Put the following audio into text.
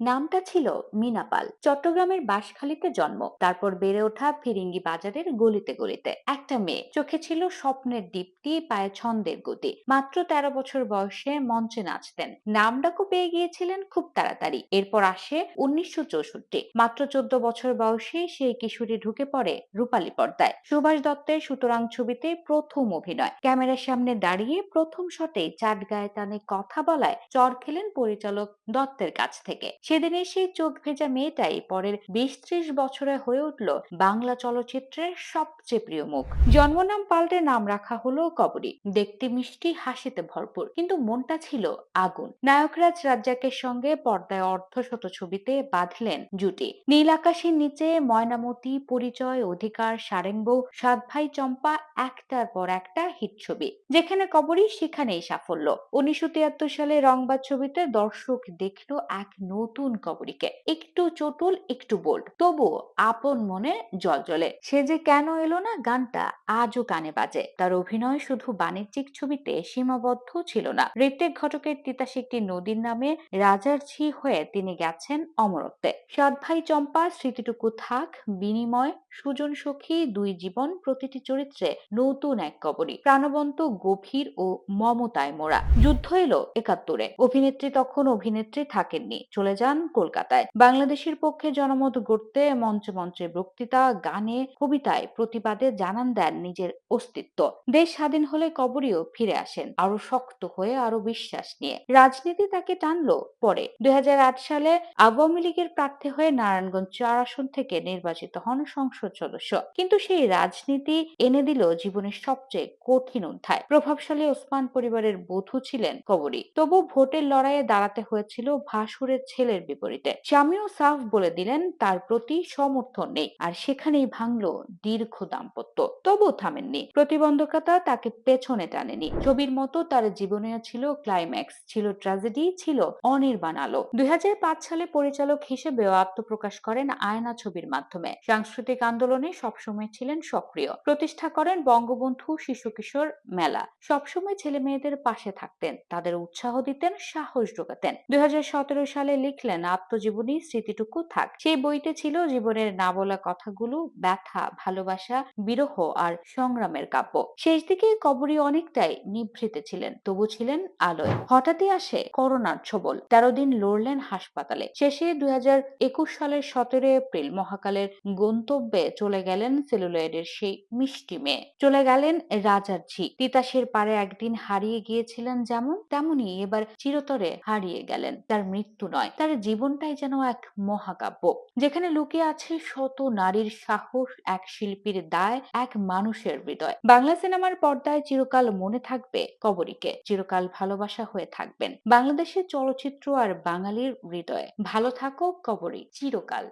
নামটা ছিল মিনা পাল। চট্টগ্রামের বাঁশখালীতে জন্ম। তারপর বেড়ে ওঠা ফিরিঙ্গি বাজারের গলিতে গলিতে। একটা মেয়ে। চোখে ছিল স্বপ্নের দীপ্তি, পায়ে ছন্দের গতি। মাত্র তেরো বছর বয়সে মঞ্চে নাচতেন। নাম ডাকও পেয়ে গিয়েছিলেন খুব তাড়াতাড়ি। এরপর আসে উনিশশো চৌষট্টি। মাত্র চোদ্দ বছর বয়সে সেই কিশোরী ঢুকে পড়ে রূপালী পর্দায়। সুভাষ দত্তের সুতরাং ছবিতে প্রথম অভিনয়। ক্যামেরার সামনে দাঁড়িয়ে প্রথম শটে চাট গায়ে টানে কথা বলায় চর খেলেন পরিচালক দত্তের কাছ থেকে। সেদিনে সেই চোখ ভেজা মেয়েটাই পরের বিশ ত্রিশ বছরে হয়ে উঠল বাংলা চলচ্চিত্রের সবচেয়ে প্রিয় মুখ। জন্মনাম পাল্টে নাম রাখা হলো কবরী। দেখতে মিষ্টি, হাসিতে ভরপুর, কিন্তু মনটা ছিল আগুন। নায়করাজ রাজ্জাকের সঙ্গে পর্দায় অর্ধশত ছবিতে বাঁধলেন জুটি। নীল আকাশের নিচে ময়নামতি, পরিচয়, অধিকার, সারেঙ্গো সাত ভাই চম্পা একটার পর একটা হিট ছবি। যেখানে কবরী সেখানেই সাফল্য। উনিশশো তিয়াত্তর সালে রংবাদ ছবিতে দর্শক দেখল এক নতুন কবরীকে, একটু চটুল, একটু বোল্ড। তবুও আপন মনে জল জ্বলে। সে যে কেন এলো না গানটা আজও কানে বাজে। তার অভিনয় শুধু বাণিজ্যিক ছবিতে সীমাবদ্ধ ছিল না। ঋত্বিক ঘটকের তিতাস একটি নদীর নামে রাজার ঝি হয়ে তিনি গেছেন অমরত্বে। সাত ভাই চম্পা, স্মৃতিটুকু থাক, বিনিময়, সুজন সখী, দুই জীবন, প্রতিটি চরিত্রে নতুন এক কবরী। প্রাণবন্ত, গভীর ও মমতায় মোড়া। যুদ্ধ এলো একাত্তরে। অভিনেত্রী তখন অভিনেত্রী থাকেননি। চলে যান কলকাতায়। বাংলাদেশের পক্ষে জনমত গড়তে, মঞ্চে মঞ্চে বক্তৃতা, গানে, কবিতায় প্রতিবাদে জানান দেন নিজের অস্তিত্ব। দেশ স্বাধীন হলে কবরীও ফিরে আসেন আরও শক্ত হয়ে আরও বিশ্বাস নিয়ে। রাজনীতি তাকে টানলো পরে। দুই সালে আওয়ামী লীগের প্রার্থী হয়ে নারায়ণগঞ্জ চার আসন থেকে নির্বাচিত হন সংসদ সদস্য। কিন্তু সেই রাজনীতি এনে দিল জীবনের সবচেয়ে কঠিন অধ্যায়। প্রভাবশালী ওসমান পরিবারের বধূ ছিলেন কবরী। তবু ভোটের লড়াইয়ে দাঁড়াতে হয়েছিল ভাসুরের ছেলের বিপরীতে। স্বামীও সাফ বলে দিলেন, তার প্রতি সমর্থন নেই। আর সেখানেই ভাঙল দীর্ঘ দাম্পত্য। তবু থামেননি। প্রতিবন্ধকতা তাকে পেছনে টানেনি। ছবির মতো তার জীবনেও ছিল ক্লাইম্যাক্স ছিল ট্র্যাজেডি ছিল অনির্বাণ আলো। দুই সালে পরিচালক হিসেবেও আত্মপ্রকাশ করেন আয়না ছবির মাধ্যমে। সাংস্কৃতিক আন্দোলনে সবসময় ছিলেন সক্রিয়। প্রতিষ্ঠা করেন বঙ্গবন্ধু শিশু কিশোর মেলা। সবসময় ছেলে মেয়েদের পাশে থাকতেন। তাদের উৎসাহ দিতেন, সাহস যোগাতেন। দুই সালে লিখলেন আত্মজীবনী স্মৃতিটুকু থাক। সেই বইতে ছিল জীবনের না বলা কথাগুলো, ব্যথা, ভালোবাসা, বিরহ আর সংগ্রামের কাব্য। শেষ দিকে কবরী অনেকটাই নিভৃতে ছিলেন, তবু ছিলেন আলোয়। হঠাৎই আসে করোনার ছবল। তেরো দিন লড়লেন হাসপাতালে। শেষে দুই সালের সতেরো এপ্রিল মহাকালের গন্তব্যে চলে গেলেন সেলুলয়েডের সেই মিষ্টি মেয়ে। চলে গেলেন রাজার ঝি তিতাসের পারে একদিন হারিয়ে গিয়েছিলেন যেমন তেমনি এবার চিরতরে হারিয়ে গেলেন। তার মৃত্যু নয়, তার জীবনটাই যেন এক মহাকাব্য। যেখানে লুকিয়ে আছে শত নারীর সাহস, এক শিল্পীর দায়, এক মানুষের হৃদয়। বাংলা সিনেমার পর্দায় চিরকাল মনে থাকবে কবরীকে, চিরকাল ভালোবাসা হয়ে থাকবেন। বাংলাদেশের চলচ্চিত্র আর বাঙালির হৃদয়ে। ভালো থাকো কবরী, চিরকাল।